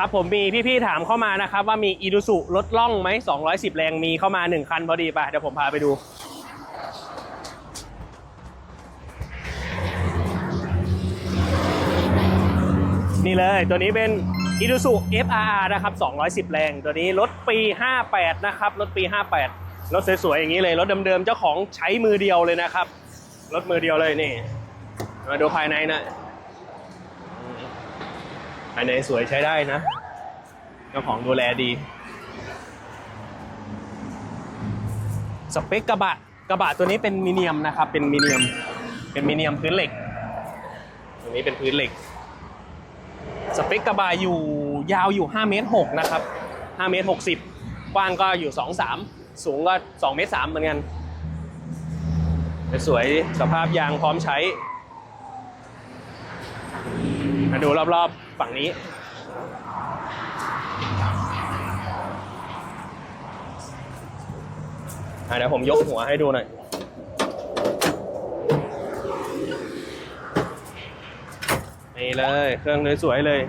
ครับผมมีพี่ๆถามเข้ามานะครับ ว่ามีอีดูสุรถล่องไหม210 แรงมีเข้ามา 1 คันพอดีป่ะเดี๋ยวผมพาไปดู นี่เลยตัวนี้เป็นอีดูสุ FRR นะครับ 210 แรง ตัวนี้รถปี 58 นะครับ รถปี 58 รถสวยๆอย่างนี้เลย รถเดิมๆเจ้าของใช้มือเดียวเลยนะครับ รถมือเดียวเลยนี่ มาดูภายในหนะอืม ภายในสวยใช้ได้นะ เจ้าของดูแลดี สเปคกระบะกระบะตัวนี้เป็นมิเนียมนะครับ เป็นมิเนียม เป็นมิเนียมพื้นเหล็ก ตัวนี้เป็นพื้นเหล็ก สเปคกระบะอยู่ยาวอยู่5เมตร6นะครับ5เมตร60กว้างก็อยู่ 2 3 สูงก็2เมตร3เหมือนกัน สวยสภาพยางพร้อมใช้ มาดูรอบๆ ฝั่งนี้ เดี๋ยวผมยกหัวให้ดูหน่อยนี่เลยเครื่องสวยๆเลย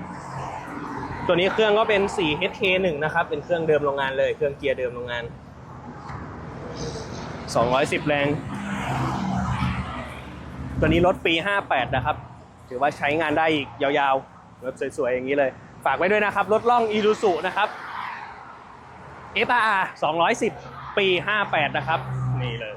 ตัวนี้เครื่องก็เป็น 4HK1 นะครับ เป็นเครื่องเดิมโรงงานเลย เครื่องเกียร์เดิมโรงงาน 210 แรง ตัวนี้รถปี 58 นะครับ ถือว่าใช้งานได้อีกยาวๆรถสวยๆ อย่างนี้เลย ฝากไว้ด้วยนะครับ รถล่องอี u ู u นะครับ FRR 210 ปี 58 นะครับ นี่เลย